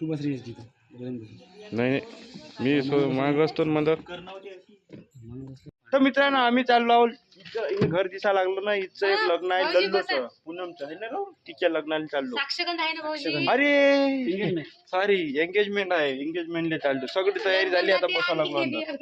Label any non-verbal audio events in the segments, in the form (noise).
तू बस रे तिथं बरेच बस. नाही नाही. मी सो माग असतो ना मदत. तर मित्रांनो आम्ही चाललो आहोत. हे घर दिसा लागलं ना इथं एक लग्न आहे लल्लूचं पूनमचं आहे ना गं? तिच्या लग्नाला चाललो. साक्षगंध आहे ना भाऊजी? अरे! सॉरी एंगेजमेंट आहे. एंगेजमेंटला चाललो. सगळी तयारी झाली आता बसा लागलो अंदर.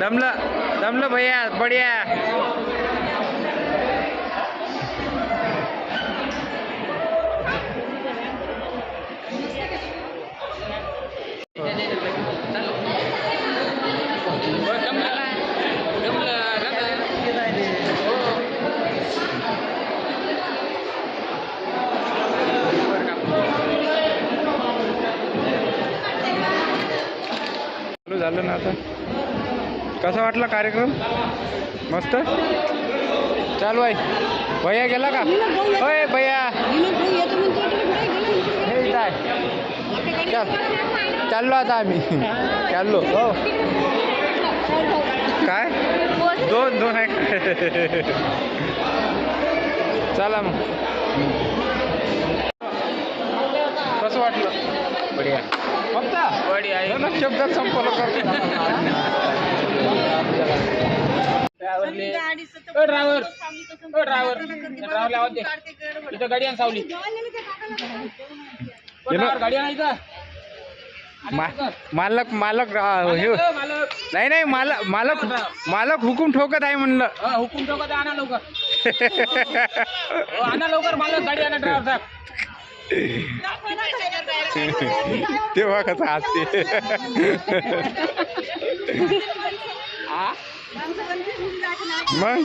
दमलं दमलं भैया बढिया। चालू झालं ना आता? कसा वाटला कार्यक्रम? मस्त? चालू आहे भैया गेला का? होय भैया. हे चल. चाललो आता आम्ही. चाललो. हो. काय? दोन दोन आहे चला मग. कसं वाटलं? बढिया. फक्त बढिया. शब्दात संपलं करतो. (laughs) ड्रायव्हर. ड्रायव्हर. आवाज दे. इथं गाडी आण सावली. गाडी आण इथं. मा- मालक मालक अं, हे मालक. नाही नाही मालक मालक मालक. हुकूम ठोकत आहे म्हणलं. हा, हुकूम ठोका आणा लवकर. (laughs) हो, आणा लवकर मालक गाडी आणा ड्रायव्हर साहेब. तेव्हा कसं असते मग?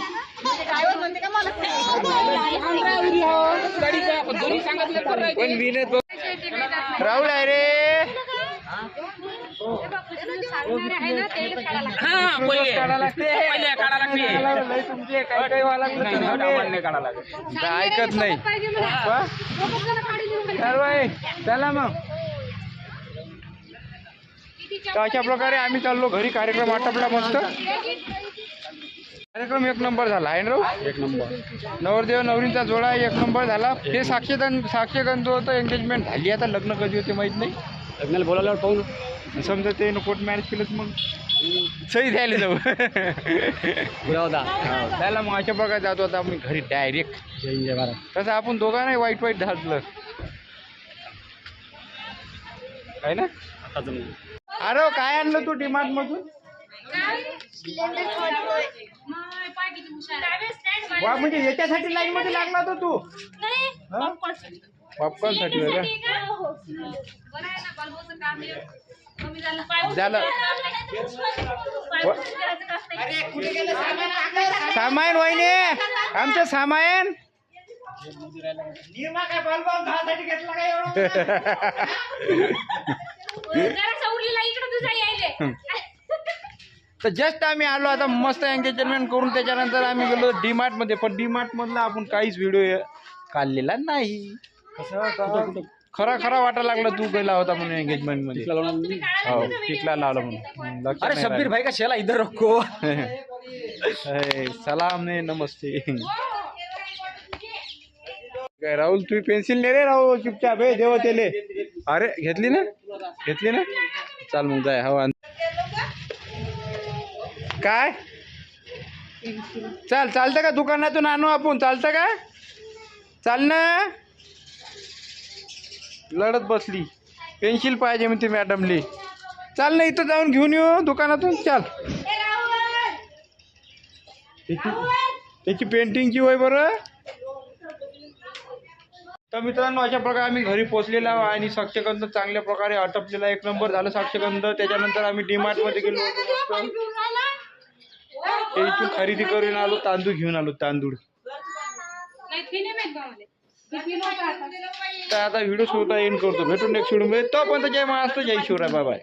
पण मी तो राहुल आहे रे. हा पहिले पहिले काढा लागते नाही, नाही, डाबाला नाही काढा लागत ऐकत नाही बाई, चला मग. तर अशा प्रकारे आम्ही चाललो घरी. कार्यक्रम आटपला मस्त. कार्यक्रम एक नंबर झाला आहे ना? एक नंबर. नवरदेव नवरींचा जोडा एक नंबर झाला. ते साक्षीदान साक्षीगंध होतं एंगेजमेंट झाली. आता लग्न कधी होते माहीत नाही. लग्नाला बोलावल्यावर पाहू समजा ते कोर्ट मॅरेज केलं तर मग. सही द्यायला जाऊ. त्याला मग अशा प्रकारे जातो आता आम्ही घरी डायरेक्ट जय जय भारत. तसं आपण दोघा नाही वाईट वाईट झालं. आहे ना? आता जमलं अरे काय आणलं तू डिमार्ट मधून? वा म्हणजे याच्यासाठी लाईन मध्ये लागला होता तू. पॉपकॉर्नसाठी झालं. सामान वहिनी आमचं सामान (laughs) (laughs) तर जस्ट आम्ही आलो आता मस्त एंगेजमेंट करून त्याच्यानंतर आम्ही गेलो डीमार्टमध्ये. पण डीमार्ट मधला आपण काहीच व्हिडिओ काढलेला नाही. खरा खरा वाटायला लागला तू गेला होता म्हणून एंगेजमेंटमध्ये. हो टिकला लावला म्हणून. अरे शब्बीर भाई का शेला इधर रखो. (laughs) सलाम ने नमस्ते. काय राहुल तू पेन्सिल ने रे राहुल? चुपचाप हे देव तेले. अरे घेतली ना? घेतली ना? चाल मग जाय हवा. काय? चाल चालतं का? दुकानातून आणू आपण. चालतं का? चाल ना लढत बसली. पेन्सिल पाहिजे म्हणते मॅडमली. चाल ना इथं जाऊन घेऊन येऊ. दुकानातून चाल. त्याची त्याची पेंटिंगची वय बरं? तर मित्रांनो अशा प्रकारे आम्ही घरी पोचलेला आहोत आणि साक्षगंध चांगल्या प्रकारे आटपलेला एक नंबर झालं साक्षगंध त्याच्यानंतर आम्ही डीमार्टमध्ये गेलो होतो. ते इथून खरेदी करून आलो तांदूळ घेऊन आलो तांदूळ. तर आता व्हिडिओ सुद्धा एंड करतो. भेटून नेक्स्ट व्हिडिओ तो पण जय महाराष्ट्र जय शिवराय बाबा बाय